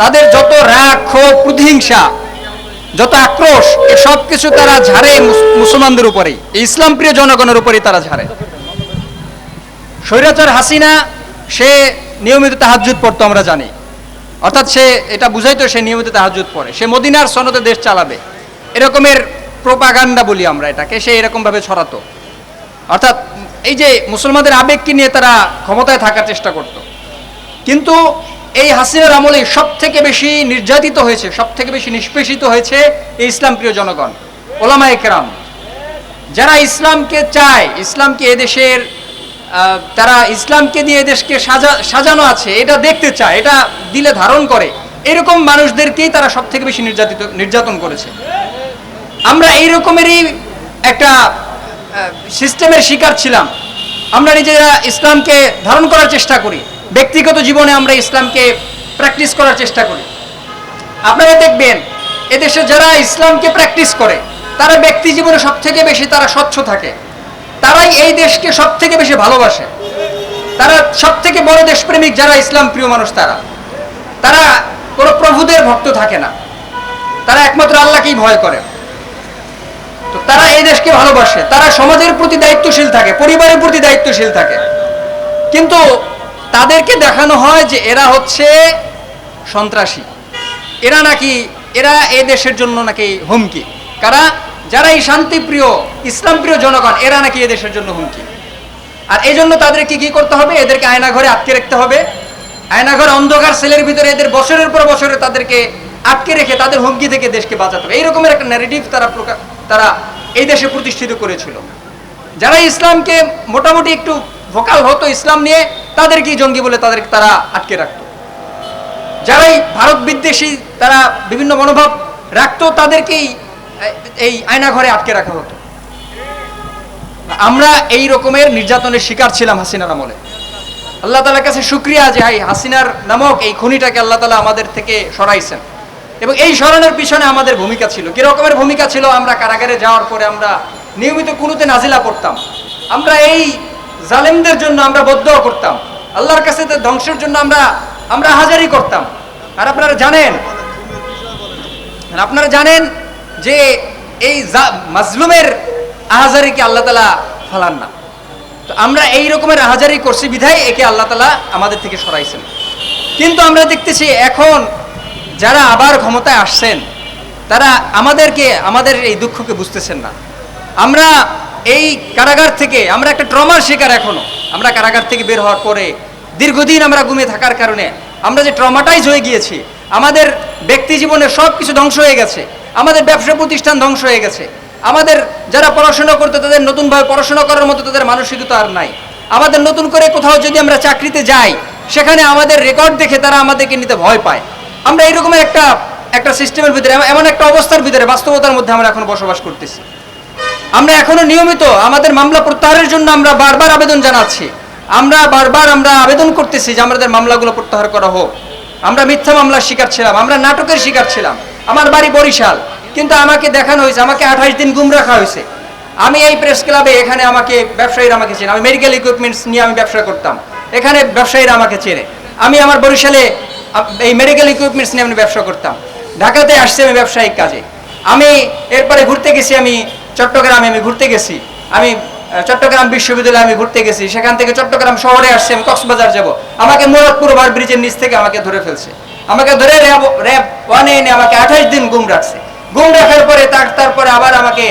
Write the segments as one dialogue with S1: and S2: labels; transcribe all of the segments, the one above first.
S1: তাদের যত রাগ, ক্ষোভ, প্রতিহিংসা, যত আক্রোশ সব কিছু তারা ঝাড়ে মুসলমানদের উপরে ইসলাম প্রিয় জনগণের উপরেই তারা ঝাড়ে। স্বৈরাচার হাসিনা, সে নিয়মিত তাহাজ্জুদ পড়তো আমরা জানি। অর্থাৎ সে এটা বুঝাইতো, সে নিয়মিত তাহাজ্জুদ পড়ে। সে মদিনার সনদে দেশ চালাবে। এরকমের প্রোপাগান্ডা বলি আমরা এটাকে, সে এরকমভাবে ছড়াতো। অর্থাৎ এই যে মুসলমানদের আবেগকে নিয়ে তারা ক্ষমতায় থাকার চেষ্টা করত। কিন্তু এই হাসিনার আমলে সব থেকে বেশি নির্যাতিত হয়েছে সব থেকে বেশি নিষ্পেষিত হয়েছে এই ইসলাম প্রিয় জনগণ ওলামা একরাম যারা ইসলামকে চায়, ইসলামকে এদেশের তারা ইসলামকে দিয়ে এদেশকে সাজা, সাজানো আছে, এটা দেখতে চায়, এটা দিলে ধারণ করে। এরকম মানুষদেরকেই তারা সব থেকে বেশি নির্যাতিত, নির্যাতন করেছে। আমরা এই রকমেরই একটা সিস্টেমের শিকার ছিলাম। আমরা নিজেরা ইসলামকে ধারণ করার চেষ্টা করি। ব্যক্তিগত জীবনে আমরা ইসলামকে প্র্যাকটিস করার চেষ্টা করি। আপনারা দেখবেন, এদেশে যারা ইসলামকে প্র্যাকটিস করে, তারা ব্যক্তি জীবনে সব থেকে বেশি তারা স্বচ্ছ থাকে। তারাই এই দেশকে সব থেকে বেশি ভালোবাসে। তারা সব থেকে বড় দেশপ্রেমিক যারা ইসলাম প্রিয় মানুষ তারা। তারা কোনো প্রভুদের ভক্ত থাকে না। তারা একমাত্র আল্লাহকেই ভয় করে। তো তারা এই দেশকে ভালোবাসে। তারা সমাজের প্রতি দায়িত্বশীল থাকে, পরিবারের প্রতি দায়িত্বশীল থাকে। কিন্তু তাদেরকে দেখানো হয় যে এরা হচ্ছে সন্ত্রাসী। এরা নাকি, এরা এ দেশের জন্য নাকি হুমকি। কারা? যারা এই শান্তিপ্রিয়, ইসলামপ্রিয় জনগণ, এরা নাকি এ দেশের জন্য হুমকি। আর এই জন্য তাদেরকে কি করতে হবে? এদেরকে আয়না ঘরে আটকে রাখতে হবে। আয়না ঘরে অন্ধকার, সেলের ভিতরে এদের বছরের পর বছরে তাদেরকে আটকে রেখে তাদের হুমকি থেকে দেশকে বাঁচাতে হবে। এইরকমের একটা ন্যারেটিভ তারা প্রকা- তারা এই দেশে প্রতিষ্ঠিত করেছিল। যারা ইসলামকে মোটামুটি একটু ভোকাল হতো, ইসলাম নিয়ে তাদেরকেই জঙ্গি বলে তাদের তারা আটকে রাখতো। যারাই ভারত বিদ্বেষী, তারা বিভিন্ন মনোভাব রাখতো, তাদেরকেই এই আয়না ঘরে আটকে রাখা হতো। আমরা এই রকমের নির্যাতনের শিকার ছিলাম হাসিনার আমলে। আল্লাহ তালার কাছে শুক্রিয়া যে, হাই, হাসিনার নামক এই খনিটাকে আল্লাহ তালা আমাদের থেকে সরাইছেন। এবং এই সরানোর পিছনে আমাদের ভূমিকা ছিল। কি রকমের ভূমিকা ছিল? আমরা কারাগারে যাওয়ার পরে আমরা নিয়মিত কুনুতে নাজিলা করতাম। আমরা এই জালেমদের জন্য আমরা বদ্ধ করতাম। আল্লাহর কাছে ধ্বংসের জন্য আমরা আমরা হাজারি করতাম। আর আপনারা জানেন আপনারা জানেন যে এই মাজলুমের আহাজারিকে আল্লাহ তালা ফালান না। তো আমরা এই রকমের আহাজারি করছি বিধায় একে আল্লাহ তালা আমাদের থেকে সরাইছেন। কিন্তু আমরা দেখতেছি এখন যারা আবার ক্ষমতায় আসছেন, তারা আমাদেরকে, আমাদের এই দুঃখকে বুঝতেছেন না। আমরা এই কারাগার থেকে, আমরা একটা ট্রমার শিকার এখনও। আমরা কারাগার থেকে বের হওয়ার পরে দীর্ঘদিন আমরা ঘুমিয়ে থাকার কারণে আমরা যে ট্রমাটাইজ হয়ে গিয়েছি, আমাদের ব্যক্তি জীবনে সব কিছু ধ্বংস হয়ে গেছে, আমাদের ব্যবসা প্রতিষ্ঠান ধ্বংস হয়ে গেছে, আমাদের যারা পড়াশোনা করতে তাদের নতুনভাবে পড়াশোনা করার মতো তাদের মানসিকতা আর নাই। আমাদের নতুন করে কোথাও যদি আমরা চাকরিতে যাই, সেখানে আমাদের রেকর্ড দেখে তারা আমাদেরকে নিতে ভয় পায়। আমরা এইরকমের একটা একটা সিস্টেমের ভিতরে, এমন একটা অবস্থার ভিতরে বাস্তবতার মধ্যে আমরা এখন বসবাস করতেছি। আমরা এখনও নিয়মিত আমাদের মামলা প্রত্যাহারের জন্য আমরা বারবার আবেদন জানাচ্ছি। আমরা বারবার আমরা আবেদন করতেছি যে আমাদের মামলাগুলো প্রত্যাহার করা হোক। আমরা মিথ্যা মামলার শিকার ছিলাম, আমরা নাটকের শিকার ছিলাম। আমার বাড়ি বরিশাল, কিন্তু আমাকে দেখানো হয়েছে, আমাকে আঠাশ দিন গুম রাখা হয়েছে। আমি এই প্রেস ক্লাবে এখানে আমাকে ব্যবসায়ীরা আমাকে চেনে, আমি মেডিকেল ইকুইপমেন্টস নিয়ে আমি ব্যবসা করতাম। এখানে ব্যবসায়ীরা আমাকে চেনে। আমি আমার বরিশালে এই মেডিকেল ইকুইপমেন্টস নিয়ে আমি ব্যবসা করতাম। ঢাকাতে আসছি আমি ব্যবসায়িক কাজে। আমি এরপরে ঘুরতে গেছি আমি চট্টগ্রামে আমি ঘুরতে গেছি। আমি চট্টগ্রাম বিশ্ববিদ্যালয়ে আমি ঘুরতে গেছি। সেখান থেকে চট্টগ্রাম শহরে আসছি, আমি কক্সবাজার যাব। আমাকে মুরাদপুর ওভার ব্রিজের নিচ থেকে আমাকে ধরে ফেলছে। আমাকে ধরে র্যাব র্যাব ওয়ানে এনে আমাকে আঠাশ দিন গুম রাখছে। গুম রাখার পরে তার, তারপরে আবার আমাকে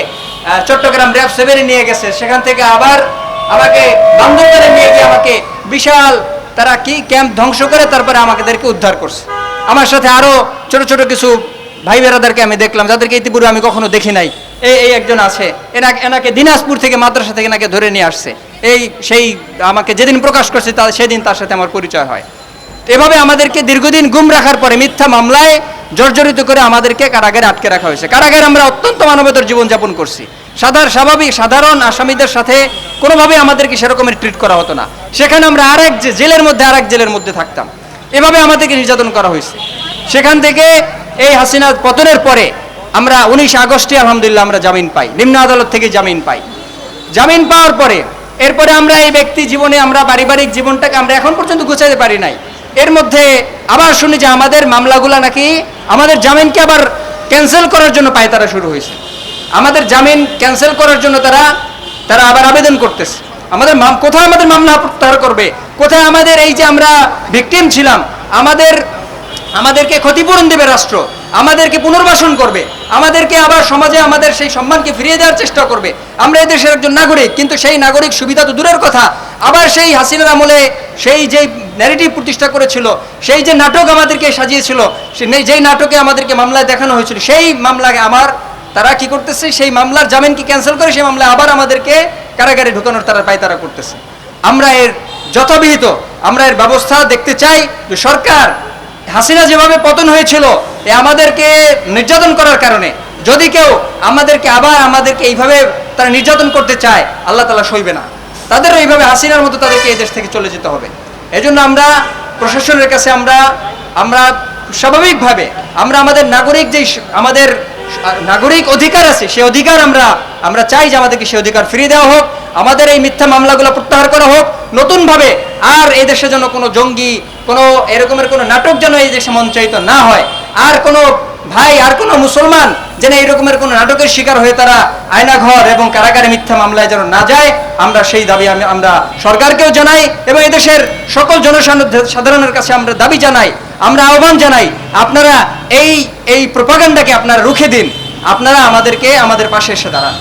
S1: চট্টগ্রাম র্যাব সেভেনে নিয়ে গেছে। সেখান থেকে আবার আমাকে বান্দরবানে নিয়ে গিয়ে আমাকে বিশাল তারা কি ক্যাম্প ধ্বংস করে, তারপরে আমাদেরকে উদ্ধার করছে। আমার সাথে আরও ছোট ছোট কিছু ভাই বেরাদারকে আমি দেখলাম, যাদেরকে ইতিপূর্বে আমি কখনো দেখি নাই। এই এই একজন আছে। এনাকে এনাকে দিনাজপুর থেকে মাদ্রাসা থেকে এনাকে ধরে নিয়ে আসছে। এই, সেই আমাকে যেদিন প্রকাশ করছে তা, সেদিন তার সাথে আমার পরিচয় হয়। এভাবে আমাদেরকে দীর্ঘদিন গুম রাখার পরে মিথ্যা মামলায় জর্জরিত করে আমাদেরকে কারাগারে আটকে রাখা হয়েছে। কারাগারে আমরা অত্যন্ত মানবতার জীবনযাপন করছি। সাধারণ স্বাভাবিক, সাধারণ আসামিদের সাথে কোনোভাবে আমাদেরকে সেরকমের ট্রিট করা হতো না। সেখানে আমরা আরেক যে, জেলের মধ্যে, আরেক জেলের মধ্যে থাকতাম। এভাবে আমাদেরকে নির্যাতন করা হয়েছে। সেখান থেকে এই হাসিনা পতনের পরে আমরা উনিশ আগস্টে, আলহামদুলিল্লাহ, আমরা জামিন পাই। নিম্ন আদালত থেকে জামিন পাই। জামিন পাওয়ার পরে, এরপরে আমরা এই ব্যক্তি জীবনে, আমরা পারিবারিক জীবনটাকে আমরা এখন পর্যন্ত গুছাতে পারি নাই। এর মধ্যে আবার শুনি যে আমাদের মামলাগুলা নাকি আমাদের জামিনকে আবার ক্যান্সেল করার জন্য পায়তারা শুরু হয়েছে। আমাদের জামিন ক্যান্সেল করার জন্য তারা তারা আবার আবেদন করতেছে। আমাদের কোথায় আমাদের মামলা প্রত্যাহার করবে? কোথায় আমাদের এই যে আমরা ভিকটিম ছিলাম, আমাদের, আমাদেরকে ক্ষতিপূরণ দেবে রাষ্ট্র? আমাদেরকে পুনর্বাসন করবে। আমাদেরকে আবার সমাজে আমাদের সেই সম্মানকে ফিরিয়ে দেওয়ার চেষ্টা করবে। আমরা এই দেশের একজন নাগরিক, কিন্তু সেই নাগরিক সুবিধা তো দূরের কথা। আবার সেই হাসিনার আমলে সেই যে ন্যারেটিভ প্রতিষ্ঠা করেছিল, সেই যে নাটক আমাদেরকে সাজিয়েছিল যেই নাটকে আমাদেরকে মামলায় দেখানো হয়েছিল, সেই মামলায় আমার তারা কি করতেছে? সেই মামলার জামিনকে ক্যান্সেল করে সেই মামলায় আবার আমাদেরকে কারাগারে ঢুকানোর তারা পায়তারা করতেছে। আমরা এর যথাবিহিত, আমরা এর ব্যবস্থা দেখতে চাই যে সরকার হাসিনা যেভাবে পতন হয়েছিল আমাদেরকে নির্যাতন করার কারণে। যদি কেউ আমাদেরকে আবার আমাদেরকে এইভাবে তারা নির্যাতন করতে চায়, আল্লাহ তালা সইবে না। তাদেরও এইভাবে হাসিনার মতো তাদেরকে এই দেশ থেকে চলে যেতে হবে। এজন্য আমরা প্রশাসনের কাছে আমরা আমরা স্বাভাবিকভাবে, আমরা আমাদের নাগরিক যে আমাদের নাগরিক অধিকার আছে সেই অধিকার আমরা আমরা চাই যে আমাদেরকে সেই অধিকার ফিরিয়ে দেওয়া হোক। আমাদের এই মিথ্যা মামলাগুলো প্রত্যাহার করা হোক। নতুনভাবে আর এই দেশে যেন কোনো জঙ্গি, কোনো এরকমের কোনো নাটক যেন এই দেশে মঞ্চায়িত না হয়। আর কোনো ভাই, আর কোনো মুসলমান যেন এই রকমের কোনো নাটকের শিকার হয়ে তারা আয়নাঘর এবং কারাগারে মিথ্যা মামলায় যেন না যায়, আমরা সেই দাবি আমি, আমরা সরকারকেও জানাই এবং এদেশের সকল জনসাধারণের কাছে আমরা দাবি জানাই, আমরা আহ্বান জানাই, আপনারা এই এই প্রপাগান্ডাকে আপনারা রুখে দিন, আপনারা আমাদেরকে আমাদের পাশে এসে দাঁড়ান।